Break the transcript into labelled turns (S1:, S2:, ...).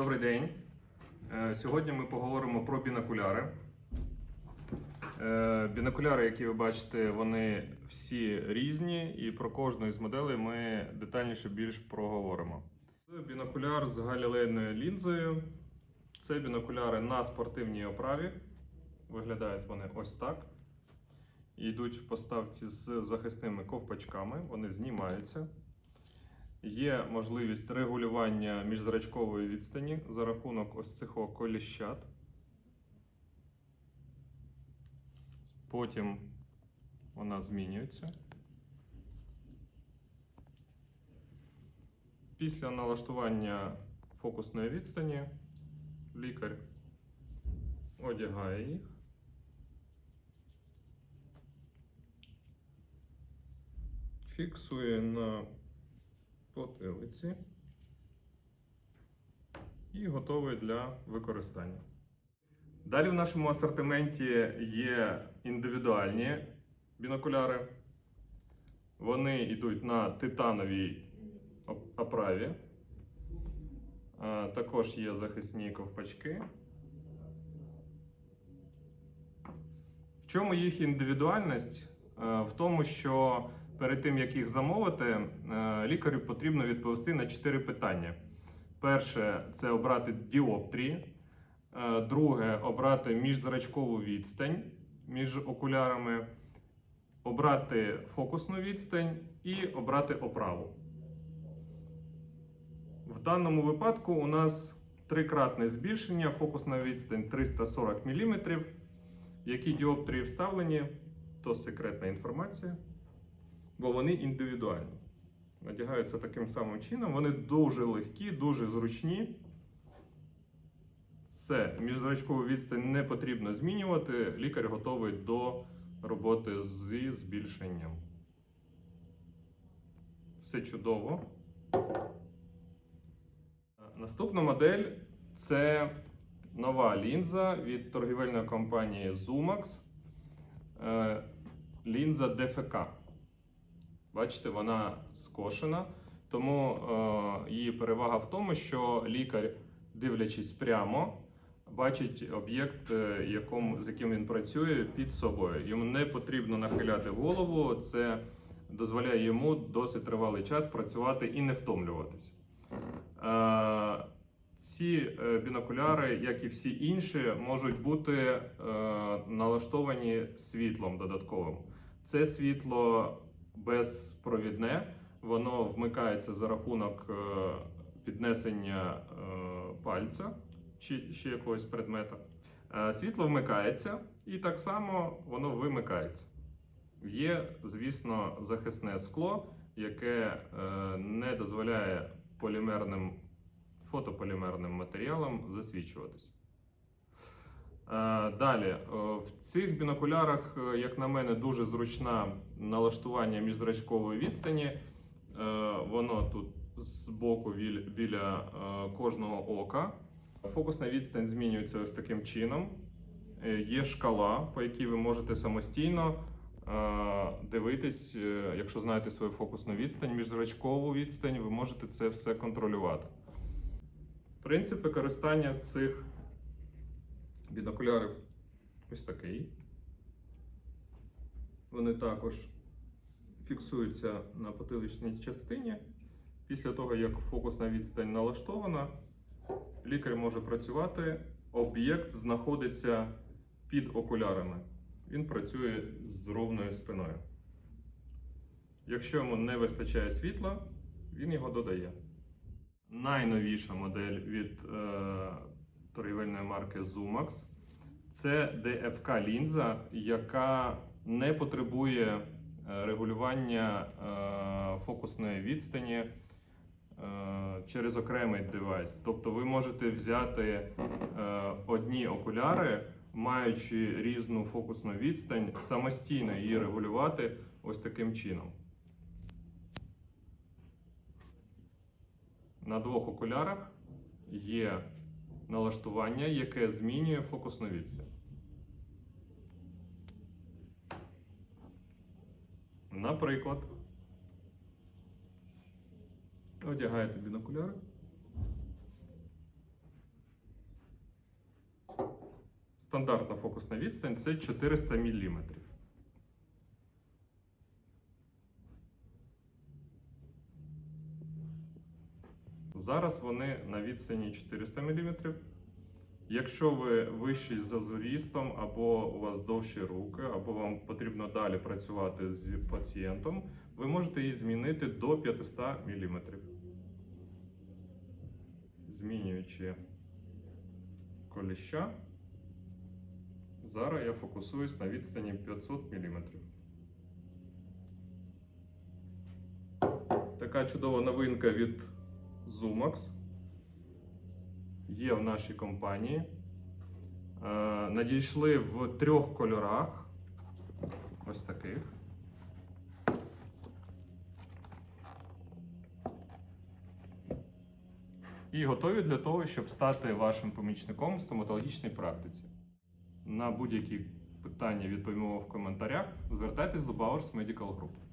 S1: Добрий день. Е, Сьогодні ми поговоримо про бінокуляри. Е, Бінокуляри, які ви бачите, вони всі різні, і про кожну із моделей ми детальніше більш проговоримо. Бінокуляр з галілейною лінзою. Це бінокуляри на спортивній оправі. Виглядають вони ось так. Йдуть в поставці з захисними ковпачками, вони знімаються. Є можливість регулювання міжзрачкової відстані за рахунок ось цих коліщат. Потім вона змінюється. Після налаштування фокусної відстані лікар одягає їх. Фіксує на потилиці і готовий для використання. Далі в нашому асортименті є індивідуальні бінокуляри. Вони йдуть на титановій оправі. Також є захисні ковпачки. В чому їх індивідуальність? В тому, що перед тим, як їх замовити, е, лікарю потрібно відповісти на чотири питання. Перше це обрати діоптрії. Е, Друге обрати міжзрачкову відстань між окулярами, обрати фокусну відстань і обрати оправу. В даному випадку у нас трикратне збільшення, фокусна відстань 340 мм. Які діоптрії вставлені, то секретна інформація, бо вони індивідуальні. Надягаються таким самим чином, вони дуже легкі, дуже зручні. Все, міжзрачкову відстань не потрібно змінювати. Лікар готовий до роботи зі збільшенням. Все чудово. Наступна модель це нова лінза від торгівельної компанії Zumax. Е, Лінза ДФК. Бачите, вона скошена, тому е, її перевага в тому, що лікар, дивлячись прямо, бачить об'єкт, е, з яким він працює під собою. Йому не потрібно нахиляти голову, це дозволяє йому досить тривалий час працювати і не втомлюватись. Е, ці е, бінокуляри, як і всі інші, можуть бути е, налаштовані світлом додатковим. Це світло безпровідне, воно вмикається за рахунок е, піднесення е, пальця чи ще якогось предмета. Е, Світло вмикається і так само воно вимикається. Є, звісно, захисне скло, яке не дозволяє полімерним фотополімерним матеріалам засвічуватись. Е, Далі, е, в цих бінокулярах, е, як на мене, дуже зручне налаштування міжзрачкової відстані. Воно тут з боку біля кожного ока. Фокусна відстань змінюється ось таким чином. Є шкала, по якій ви можете самостійно дивитись, якщо знаєте свою фокусну відстань, міжзрачкову відстань, ви можете це все контролювати. Принцип використання цих бінокулярів ось такий. Вони також фіксуються на потиличній частині. Після того, як фокусна відстань налаштована, лікар може працювати. Об'єкт знаходиться під окулярами. Він працює з ровною спиною. Якщо йому не вистачає світла, він його додає. Найновіша модель від е, торгівельної марки Zumax це DFK лінза, яка не потребує е, регулювання е, фокусної відстані е, через окремий девайс. Тобто ви можете взяти одні окуляри, маючи різну фокусну відстань, самостійно її регулювати ось таким чином. На двох окулярах є налаштування, яке змінює фокус на відстані. Наприклад, тобі бінокуляри. Стандартна фокусна відстань це 400 міліметрів. Зараз вони на відстані 400 мм. Якщо ви вищий за зрістом, або у вас довші руки, або вам потрібно далі працювати з пацієнтом, ви можете її змінити до 500 мм. Змінюючи коліща, зараз я фокусуюсь на відстані 500 мм. Така чудова новинка від Zoomax є в нашій компанії. Е, Надійшли в трьох кольорах. Ось таких. І готові для того, щоб стати вашим помічником в стоматологічній практиці. На будь-які питання відповімо в коментарях. Звертайтесь до Bowers Medical Group.